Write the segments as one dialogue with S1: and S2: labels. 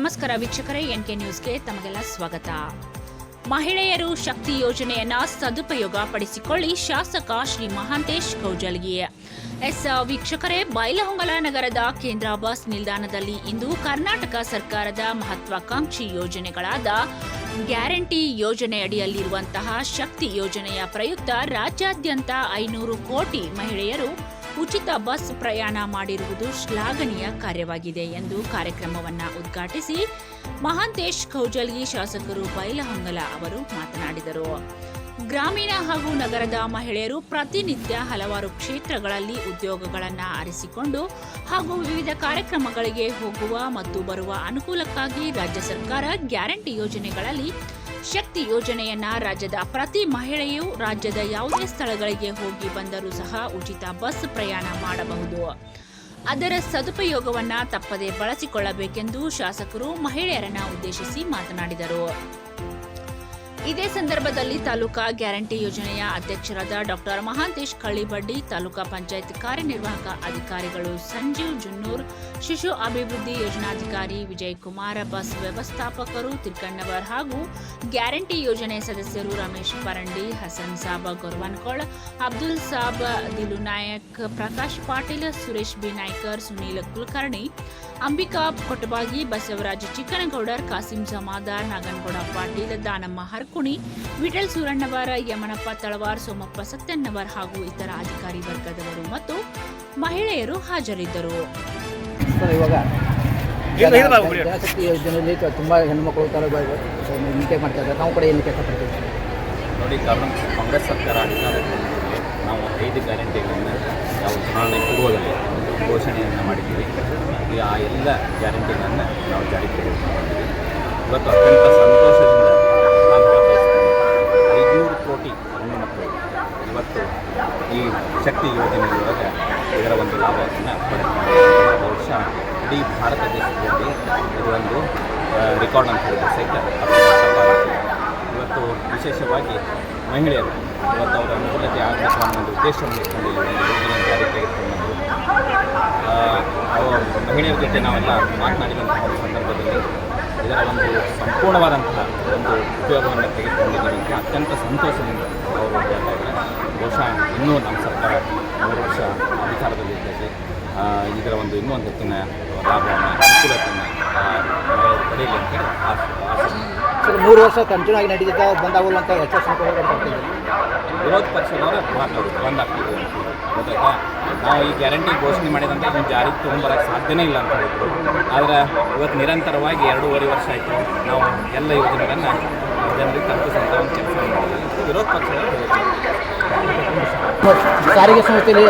S1: ನಮಸ್ಕಾರ ವೀಕ್ಷಕರೇ N K ನ್ಯೂಸ್ಗೆ ತಮಗೆಲ್ಲ ಸ್ವಾಗತ. ಮಹಿಳೆಯರು ಶಕ್ತಿ ಯೋಜನೆಯನ್ನ ಸದುಪಯೋಗ ಪಡಿಸಿಕೊಳ್ಳಿ, ಶಾಸಕ ಶ್ರೀ ಮಹಾಂತೇಶ್ ಕೌಜಲ್ಗಿ. ಎಸ್, ವೀಕ್ಷಕರೇ, ಬೈಲಹೊಂಗಲ ನಗರದ ಕೇಂದ್ರ ಬಸ್ ನಿಲ್ದಾಣದಲ್ಲಿ ಇಂದು ಕರ್ನಾಟಕ ಸರ್ಕಾರದ ಮಹತ್ವಾಕಾಂಕ್ಷಿ ಯೋಜನೆಗಳಾದ ಗ್ಯಾರಂಟಿ ಯೋಜನೆಯಡಿಯಲ್ಲಿರುವಂತಹ ಶಕ್ತಿ ಯೋಜನೆಯ ಪ್ರಯುಕ್ತ ರಾಜ್ಯಾದ್ಯಂತ ಐನೂರು ಕೋಟಿ ಮಹಿಳೆಯರು ಉಚಿತ ಬಸ್ ಪ್ರಯಾಣ ಮಾಡಿರುವುದು ಶ್ಲಾಘನೀಯ ಕಾರ್ಯವಾಗಿದೆ ಎಂದು ಕಾರ್ಯಕ್ರಮವನ್ನು ಉದ್ಘಾಟಿಸಿ ಮಹಾಂತೇಶ್ ಕೌಜಲ್ಗಿ ಶಾಸಕರು ಬೈಲಹಂಗಲ ಅವರು ಮಾತನಾಡಿದರು. ಗ್ರಾಮೀಣ ಹಾಗೂ ನಗರದ ಮಹಿಳೆಯರು ಪ್ರತಿನಿತ್ಯ ಹಲವಾರು ಕ್ಷೇತ್ರಗಳಲ್ಲಿ ಉದ್ಯೋಗಗಳನ್ನು ಆರಿಸಿಕೊಂಡು ಹಾಗೂ ವಿವಿಧ ಕಾರ್ಯಕ್ರಮಗಳಿಗೆ ಹೋಗುವ ಮತ್ತು ಬರುವ ಅನುಕೂಲಕ್ಕಾಗಿ ರಾಜ್ಯ ಸರ್ಕಾರ ಗ್ಯಾರಂಟಿ ಯೋಜನೆಗಳಲ್ಲಿ ಶಕ್ತಿ ಯೋಜನೆಯನ್ನ ರಾಜ್ಯದ ಪ್ರತಿ ಮಹಿಳೆಯು ರಾಜ್ಯದ ಯಾವುದೇ ಸ್ಥಳಗಳಿಗೆ ಹೋಗಿ ಬಂದರೂ ಸಹ ಉಚಿತ ಬಸ್ ಪ್ರಯಾಣ ಮಾಡಬಹುದು. ಅದರ ಸದುಪಯೋಗವನ್ನ ತಪ್ಪದೆ ಬಳಸಿಕೊಳ್ಳಬೇಕೆಂದು ಶಾಸಕರು ಮಹಿಳೆಯರನ್ನ ಉದ್ದೇಶಿಸಿ ಮಾತನಾಡಿದರು. ಇದೇ ಸಂದರ್ಭದಲ್ಲಿ ತಾಲೂಕಾ ಗ್ಯಾರಂಟಿ ಯೋಜನೆಯ ಅಧ್ಯಕ್ಷರಾದ ಡಾಕ್ಟರ್ ಮಹಾಂತೇಶ್ ಕಳ್ಳಿಬಡ್ಡಿ, ತಾಲೂಕಾ ಪಂಚಾಯತ್ ಕಾರ್ಯನಿರ್ವಾಹಕ ಅಧಿಕಾರಿಗಳು ಸಂಜೀವ್ ಜುನ್ನೂರ್, ಶಿಶು ಅಭಿವೃದ್ಧಿ ಯೋಜನಾಧಿಕಾರಿ ವಿಜಯ್ ಕುಮಾರ್ ಬಸ್ ವ್ಯವಸ್ಥಾಪಕರು ತಿರ್ಕಣ್ಣವರ್ ಹಾಗೂ ಗ್ಯಾರಂಟಿ ಯೋಜನೆ ಸದಸ್ಯರು ರಮೇಶ್ ಪರಂಡಿ, ಹಸನ್ ಸಾಬ್ ಗೊರ್ವನ್ಕೊಳ್ ಅಬ್ದುಲ್ ಸಾಬ್ ದಿಲು ನಾಯಕ್ ಪ್ರಕಾಶ್ ಪಾಟೀಲ್, ಸುರೇಶ್ ಬಿ ನಾಯ್ಕರ್, ಸುನೀಲ್ ಕುಲಕರ್ಣಿ ಅಂಬಿಕಾ ಕೊಟಬಾಗಿ ಬಸವರಾಜ್ ಚಿಕ್ಕನಗೌಡರ್ ಕಾಸಿಂ ಜಮಾದಾರ್ ನಾಗನಗೌಡ ಪಾಟೀಲ್ ದಾನಮ್ಮ ಹರ್ಕುಣಿ ವಿಠಲ್ ಸೂರಣ್ಣವರ ಯಮನಪ್ಪ ತಳವಾರ್ ಸೋಮಪ್ಪ ಸತ್ಯಣ್ಣವರ್ ಹಾಗೂ ಇತರ ಅಧಿಕಾರಿ ವರ್ಗದವರು ಮತ್ತು ಮಹಿಳೆಯರು ಹಾಜರಿದ್ದರು.
S2: ಜನಶಕ್ತಿ ಯೋಜನೆಯಲ್ಲಿ ತುಂಬಾ ಹೆಣ್ಮಕ್ಳು ಎಣಿಕೆ ಮಾಡ್ತಾ ಇದ್ದಾರೆ? ನಾವು ಕೂಡ ಏನು ಕೆಲಸ ಪಡ್ತೀವಿ
S3: ನೋಡಿ ಕಾರಣ ಕಾಂಗ್ರೆಸ್ ಸರ್ಕಾರ ಅಧಿಕಾರಕ್ಕೆ ನಾವು ಐದು ಗ್ಯಾರಂಟಿಗಳನ್ನು ನಾವು ಚುನಾವಣೆ ಪೂರ್ವದಲ್ಲಿ ಘೋಷಣೆಯನ್ನು ಮಾಡಿದ್ದೀವಿ. ಆ ಎಲ್ಲ ಗ್ಯಾರಂಟಿಗಳನ್ನು ನಾವು ಜಾರಿಗೆ ತೆಗೆದುಕೊಂಡಿದ್ದೀವಿ. ಇವತ್ತು ಅತ್ಯಂತ ಸಂತೋಷದಿಂದ ನಾನು ಐದುನೂರು ಕೋಟಿ ಹೆಣ್ಣು ಮಕ್ಕಳು ಇವತ್ತು ಈ ಶಕ್ತಿ ಯೋಜನೆಯೊಳಗೆ ಇದರ ಒಂದು ಲಾಭವನ್ನು ಪಡೆದುಕೊಂಡಿದ್ದಾರೆ ವರ್ಷ ಇಡೀ ಭಾರತ ದೇಶದಲ್ಲಿ ಇದೊಂದು ರೆಕಾರ್ಡ್ ಅಂತ ಹೇಳಿದ್ರೆ ಸಹಿತ. ಇವತ್ತು ವಿಶೇಷವಾಗಿ ಮಹಿಳೆಯರು ಇವತ್ತು ಅವರ ಅನುಕೂಲತೆ ಆಗಬೇಕು ಅನ್ನೋ ಒಂದು ಉದ್ದೇಶವನ್ನು ಇಟ್ಕೊಂಡು ಈ ಒಂದು ಯೋಜನೆ ಜಾರಿಗೆ ತೆಗೆದುಕೊಂಡು ಮಹಿಳೆಯರ ಜೊತೆ ನಾವೆಲ್ಲ ಮಾತನಾಡಿದಂತಹ ಒಂದು ಸಂದರ್ಭದಲ್ಲಿ ಇದರ ಒಂದು ಸಂಪೂರ್ಣವಾದಂತಹ ಒಂದು ಉಪಯೋಗವನ್ನು ತೆಗೆದುಕೊಂಡಿದ್ದೀವಿ. ಅಂತ ಅತ್ಯಂತ ಸಂತೋಷದಿಂದ ಅವರು ಹೇಳ್ತಾ ಇದ್ದಾರೆ. ಬಹುಶಃ ಇನ್ನೂ ನಮ್ಮ ಸರ್ಕಾರ ಮೂರು ವರ್ಷ ಅಧಿಕಾರದಲ್ಲಿ ಆ, ಇದರ ಒಂದು ಇನ್ನೂ ಒಂದು ಹೆಚ್ಚಿನ ಲಾಭವನ್ನು ಅನುಕೂಲತೆಯನ್ನು ಪಡೆಯಲಿ ಅಂತ ಹೇಳಿ ಆಶೆ
S2: ಮೂರು ವರ್ಷ ಕಂಟಿನ್ಯೂ ಆಗಿ ನಡೆದಿದ್ದ ಬಂದಾಗಲ್ಲ ಅಂತ ಎಚ್ಚರಿಕೆ
S3: ವಿರೋಧ ಪಕ್ಷದವರ ಬಂದ್ ಆಗ್ತಿದೆ ಗೊತ್ತಾಯ್ತಾ ನಾವು ಈ ಗ್ಯಾರಂಟಿ ಘೋಷಣೆ ಮಾಡಿದಂತೆ ಇದನ್ನು ಜಾರಿಗೆ ತೊಗೊಂಬರಕ್ಕೆ ಸಾಧ್ಯನೇ ಇಲ್ಲ ಅಂತ ಹೇಳಿದ್ರು. ಆದರೆ ಇವತ್ತು ನಿರಂತರವಾಗಿ ಎರಡೂವರೆ ವರ್ಷ ಆಯಿತು. ನಾವು ಎಲ್ಲ ಯೋಜನೆಗಳನ್ನು ಜನರಿಗೆ ತಲುಪಿಸುವಂಥ ಒಂದು ಕೆಲಸ ವಿರೋಧ ಪಕ್ಷದವರು
S2: ಸಾರಿಗೆ ಸಂಸ್ಥೆಯಲ್ಲಿ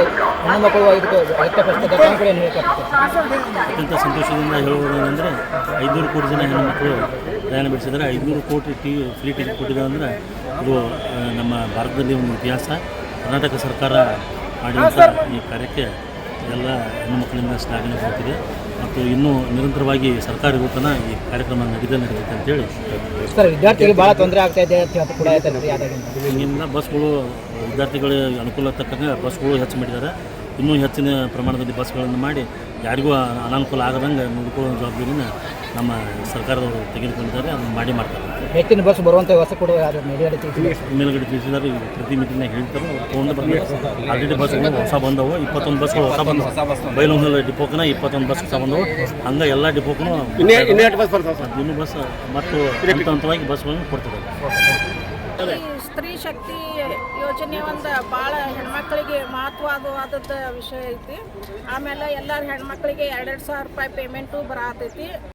S4: ಅತ್ಯಂತ ಸಂತೋಷದಿಂದ ಹೇಳುವುದೇನೆಂದರೆ ಐದುನೂರು ಕೋಟಿ ಜನ ಹೆಣ್ಣುಮಕ್ಕಳು ಪ್ರಯಾಣ ಬೆಳೆಸಿದರೆ ಐದುನೂರು ಕೋಟಿ ಟಿ ಫ್ರೀ ಟಿಕೆಟ್ ಕೊಟ್ಟಿದ್ದಾರೆ ಅಂದರೆ ಇದು ನಮ್ಮ ಭಾರತದಲ್ಲಿ ಒಂದು ಇತಿಹಾಸ. ಕರ್ನಾಟಕ ಸರ್ಕಾರ ಮಾಡಿದಂಥ ಈ ಕಾರ್ಯಕ್ಕೆ ಎಲ್ಲ ಹೆಣ್ಣುಮಕ್ಕಳಿಂದ ಶ್ಲಾಘನೆ ಕೊಡ್ತಿದೆ ಮತ್ತು ಇನ್ನೂ ನಿರಂತರವಾಗಿ ಸರ್ಕಾರ ರೂಪನ ಈ ಕಾರ್ಯಕ್ರಮ ನಡೀತಾ ನಡೀತೈತೆ ಅಂತೇಳಿ
S2: ಸರ್ ವಿದ್ಯಾರ್ಥಿಗಳಿಗೆ ಭಾಳ ತೊಂದರೆ ಆಗ್ತಾ ಇದೆ ಅಂತ ಕೂಡ ಹೇಳ್ತಾರೆ
S4: ಬಸ್ಗಳು ವಿದ್ಯಾರ್ಥಿಗಳಿಗೆ ಅನುಕೂಲ ತಕ್ಕಂಗೆ ಬಸ್ಗಳು ಹೆಚ್ಚು ಮಾಡಿದ್ದಾರೆ. ಇನ್ನೂ ಹೆಚ್ಚಿನ ಪ್ರಮಾಣದಲ್ಲಿ ಬಸ್ಗಳನ್ನು ಮಾಡಿ ಯಾರಿಗೂ ಅನಾನುಕೂಲ ಆಗದಂಗೆ ನೋಡಿಕೊಳ್ಳುವ ಜವಾಬ್ದಾರಿನ ನಮ್ಮ ಸರ್ಕಾರದವರು ತೆಗೆದುಕೊಂಡಿದ್ದಾರೆ. ಅದನ್ನು ಮಾಡಿ ಮಾಡ್ತಾರೆ.
S2: ಹೆಚ್ಚಿನ ಬಸ್ ಬರುವಂಥ ವ್ಯವಸ್ಥೆ ಕೂಡ ಮೇಲುಗಡೆ ಮೇಲ್ಗಡೆ ತಿಳಿಸಿದೆ
S4: ಮೇಲ್ಗಡೆ ತಿಳಿಸಿದ್ದಾರೆ. ಪ್ರತಿ ಮೀಟಿಂಗ್ನಾಗ ಹೇಳ್ತಾರೆ. ತೊಗೊಂಡು ಬಂದು ಆಲ್ರೆಡಿ ಬಸ್ಗಳು ಹೊಸ ಬಂದವು. ಇಪ್ಪತ್ತೊಂದು ಬಸ್ಗಳು ಹೊಸ ಬಂದವು. ಬೈಲೊಂಗಲ್ ಡಿಪೋಕನ ಇಪ್ಪತ್ತೊಂದು ಬಸ್ ಹೊಸ ಬಂದವು. ಹಂಗೆ ಎಲ್ಲ ಡಿಪೋಕನು ಇನ್ನೂ ಬಸ್ ಮತ್ತು ಹಂತ ಹಂತವಾಗಿ ಬಸ್ಗಳನ್ನು
S5: ಸ್ತ್ರೀ ಶಕ್ತಿ ಯೋಜನೆ ಒಂದು ಭಾಳ ಹೆಣ್ಮಕ್ಳಿಗೆ ಮಹತ್ವವಾದವಾದದ್ದು ವಿಷಯ ಐತಿ. ಆಮೇಲೆ ಎಲ್ಲರ ಹೆಣ್ಮಕ್ಳಿಗೆ ಎರಡೆರಡು ಸಾವಿರ ರೂಪಾಯಿ ಪೇಮೆಂಟು ಬರತೈತಿ.